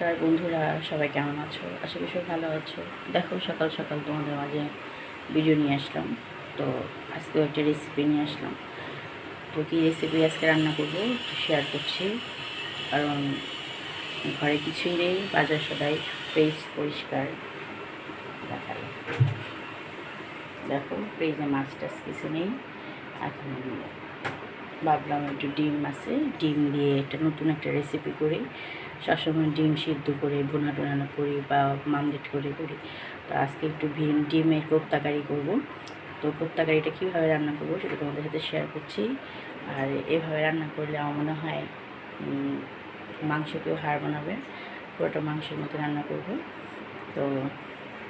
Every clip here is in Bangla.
নমস্কার বন্ধুরা, সবাই কেমন আছো? আশা করি সবাই ভালো আছো। দেখো, সকাল সকাল তোমাদের মাঝে ভিডিও নিয়ে আসলাম। তো আজকেও একটা রেসিপি নিয়ে আসলাম। তো কী রেসিপি আজকে রান্না করব শেয়ার করছি। কারণ ঘরে কিছুই নেই, বাজার সদাই ফ্রেশ পরিষ্কার। দেখাই দেখো ফ্রিজে মাছ টাছ কিছু নেই। এখন ভাবলাম একটু ডিম আছে। ডিম দিয়ে একটা নতুন একটা রেসিপি করি। সবসময় ডিম সিদ্ধ করে বোনা টোনানো করি বা মামলেট করে করি। তো আজকে একটু ভিম ডিমের কোপ্তাকারি করব। তো কোপ্তাকারিটা কীভাবে রান্না করব সেটা তোমাদের সাথে শেয়ার করছি। আর এভাবে রান্না করলে আমার মনে হয় মাংসকেও হাড় বানাবে। পুরোটা মাংসের মতো রান্না করব। তো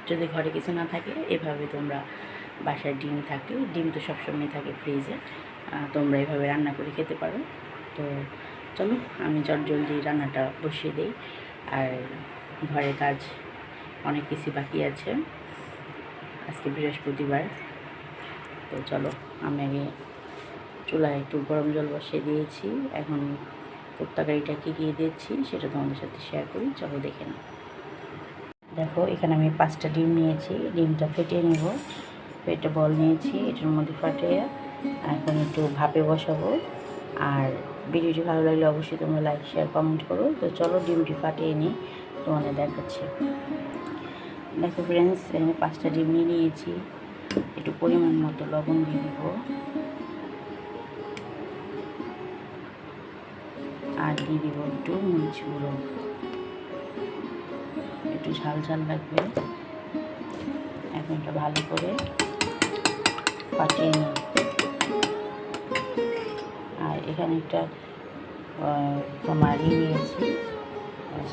যদি ঘরে কিছু না থাকে, এভাবে তোমরা বাসায় ডিম থাকে ডিম তো সবসময় থাকে ফ্রিজে তোমরা এভাবে রান্না করে খেতে পারো। তো চলো, আমি চট জলদি রান্নাটা বসিয়ে দিই। আর ঘরে কাজ অনেক কিছু বাকি আছে। আজকে বৃহস্পতিবার, তো চলো, আমি আগে চুলায় একটু গরম জল বসিয়ে দিয়েছি। এখন কোপ্তাকারিটা কী কী দিয়েছি সেটা তোমাদের সাথে শেয়ার করি, চলো দেখে নাও। দেখো, এখানে আমি পাঁচটা ডিম নিয়েছি, ডিমটা ফেটিয়ে নেব। ফেটে বল নিয়েছি, এটার মধ্যে ফাটিয়ে এখন একটু ভাপে বসাবো। আর ভিডিওটি ভালো লাগলে অবশ্যই তোমরা লাইক শেয়ার কমেন্ট করো। তো চলো ডিমটি ফাটিয়ে নিই, তোমাদের দেখাচ্ছি। দেখো ফ্রেন্ডস এখানে পাঁচটা ডিম নিয়ে নিয়েছি। একটু পরিমাণ মতো লবণ দিয়ে দেব। আর দিয়ে দেবো একটু মরিচ গুঁড়ো। একটু ঝাল ঝাল লাগবে। এখন ভালো করে ফাটিয়ে নিই। আর মারিয়ে নিয়েছি।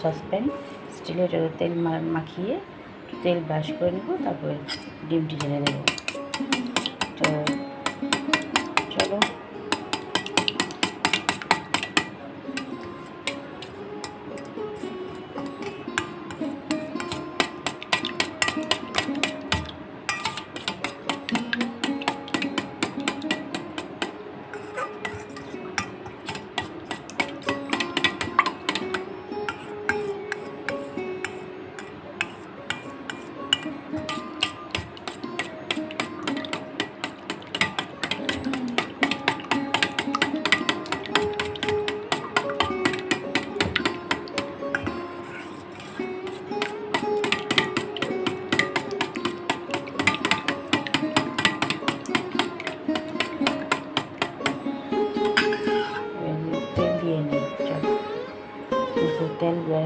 সসপ্যান, স্টিলের তেল মাখিয়ে তেল ব্রাশ করে নেব, তারপরে ডিমটি ঢেলে দেবো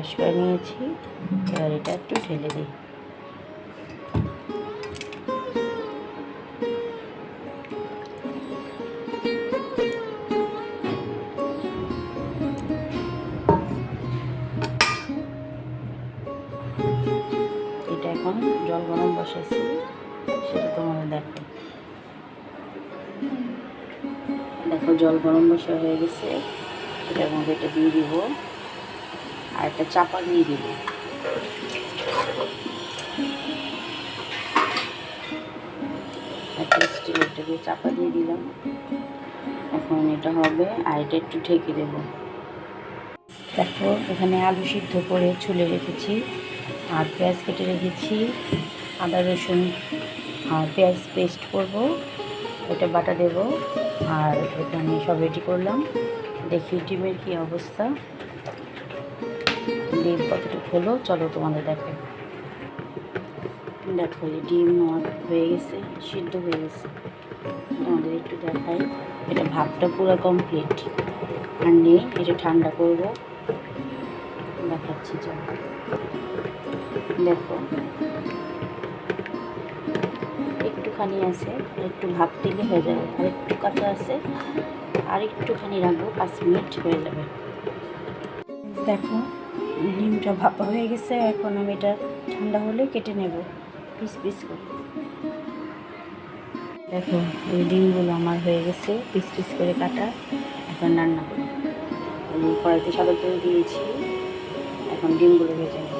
তেল ব্রাশ করে নিয়েছি, এবার এটা একটু ঢেলে দিই। এটা এখন জল গরম বসাইছি, সেটা তোমাদের দেখো দেখো জল গরম বসা হয়ে গেছে, এটার মধ্যে এটা দিয়ে দিব। আর একটা চাপা দিয়ে দিব। একটা চাপা দিয়ে দিলাম। এখন এটা হবে, আর এটা একটু ঢেকে দেব। দেখো, এখানে আলু সিদ্ধ করে ছুলে রেখেছি, আর পেঁয়াজ কেটে রেখেছি, আদা, রসুন, আর পেঁয়াজ পেস্ট করব, এটা বাটা দেব, আর এখানে সব রেডি করলাম। দেখি ডিমের কী অবস্থা। ডিম কতটুকু হলো, চলো তোমাদের দেখো দেখো ডিম হয়ে গেছে, সিদ্ধ হয়ে গেছে। তোমাদের একটু দেখাই। এটা ভাবটা পুরো কমপ্লিট আর নেই এটা ঠান্ডা করব। দেখাচ্ছি, চলো। দেখো। একটুখানি আছে, একটু ভাপ দিলে হয়ে যাবে। আর একটু কাঁচা আছে, আর একটুখানি রাখব, পাঁচ মিনিট হয়ে যাবে। দেখো ডিমটা ভাপা হয়ে গেছে, এখন আমি এটা ঠান্ডা হলে কেটে নেব, পিস পিস করে। দেখো, এই ডিমগুলো আমার হয়ে গেছে, পিস পিস করে কাটা, এখন রান্না করি আমি কড়াইতে সাদা তেল দিয়েছি, এখন ডিমগুলো ভেজে নেব।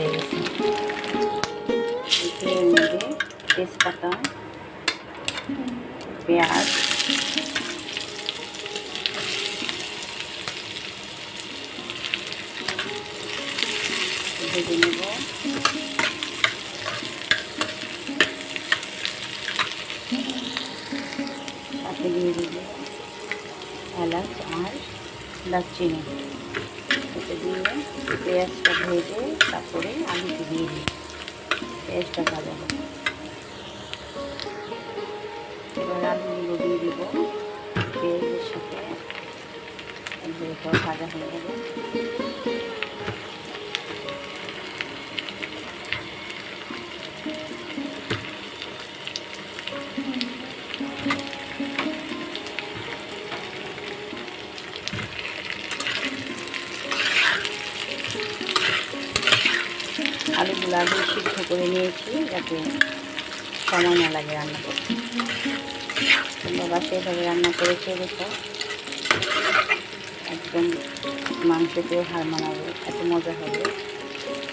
হয়ে গেছে তেলের মধ্যে তেজপাতা পেঁয়াজ ভেজে নেব তাতে দিয়ে দেব এলাচ আর দারচিনি এটা দিয়ে পেঁয়াজটা ভেজে তারপরে আলুটি দিয়ে দিই। পেঁয়াজটা ভাজা হবে। আলুগুলো সিদ্ধ করে নিয়েছি যাতে সময় না লাগে রান্না করতে। বাবা সেভাবে রান্না করেছে দেখো। একদম মাংসকেও হার মানাবে, এত মজা হবে।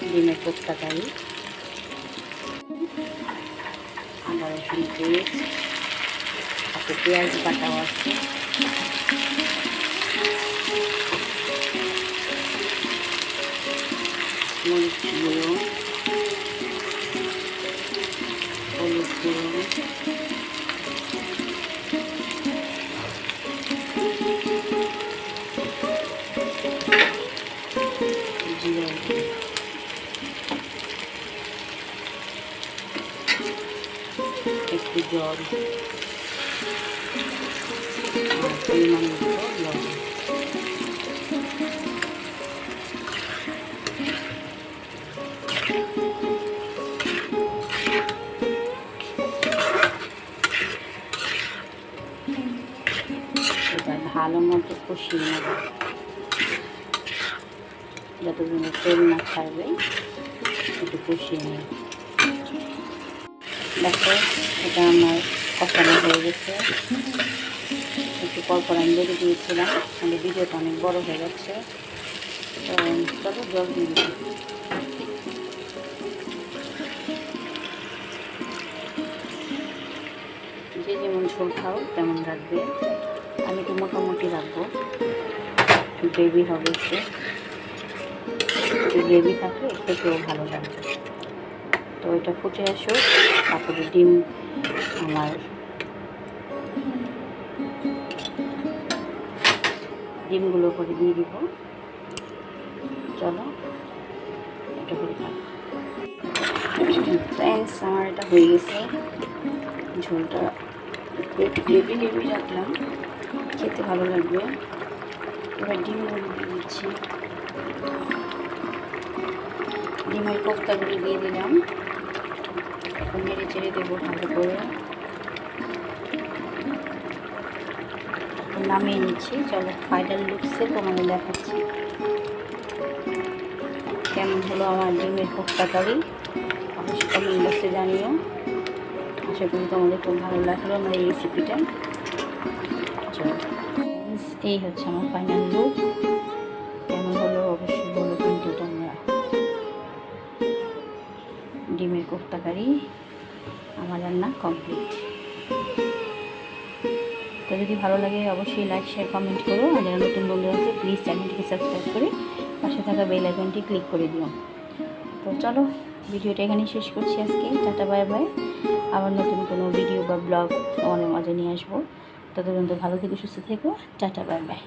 ডিমের কোপ্তাকারি আদা রসুন পেস্ট তাতে পেঁয়াজ বাটাও আছে। মরিচ গুঁড়ো। একটু জল। আর পরিমাণ মতো লবণ মতো কষিয়ে নেব। যতদিন তেল না ছাড়বে একটু কষিয়ে নেব। দেখো, এটা আমার কষানো হয়ে গেছে। একটু পরপর আমি বেড়ে দিয়েছিলাম আমাদের ভিডিওটা অনেক বড় হয়ে যাচ্ছে। তো জল দিয়ে যে যেমন ঝোল খাও, তেমন রাখবে। আমি তো মোটামুটি রাখব। গ্রেভি হবে একটু গ্রেভি থাকলে খেতেও ভালো লাগবে তো এটা ফুটে আসুক তারপরে ডিম আমার। ডিমগুলো করে দিয়ে দিব। চলো, এটা করে ফ্রেন্ডস আমার এটা হয়ে গেছে। ঝোলটা গ্রেভি গ্রেভি রাখলাম। খেতে ভালো লাগবে। এবার ডিমগুলো দিয়ে দিচ্ছি। ডিমের কোফতাগুলো দিয়ে দিলাম। এখন নেড়ে চেড়ে দেবো ভালো করে। নামিয়ে নিচ্ছি। চলো ফাইনাল লুকসে তোমাদের দেখাচ্ছি। কেমন হলো আমার ডিমের কোফতা কারি অবশ্যই কমেন্ট বক্সে জানিও। আশা করি তোমাদের খুব ভালো লাগল আমার এই রেসিপিটা এই হচ্ছে আমার ফাইনাল লুক কেমন হলো? অবশ্যই বলো কিন্তু তোমরা। ডিমের কোফতা কারি আমার রান্না কমপ্লিট তো যদি ভালো লাগে, অবশ্যই লাইক শেয়ার কমেন্ট করো। আর যারা নতুন বন্ধু আছে প্লিজ চ্যানেলটিকে সাবস্ক্রাইব করে পাশে থাকা বেল আইকনটি ক্লিক করে দিও। তো চলো, ভিডিওটা এখানেই শেষ করছি আজকে। টাটা বাই বাই আবার নতুন কোনো ভিডিও বা ব্লগ তোমাদের মাঝে নিয়ে আসব। ততদিন পর্যন্ত ভালো থেকে সুস্থ থেকো। Ta ta bye bye.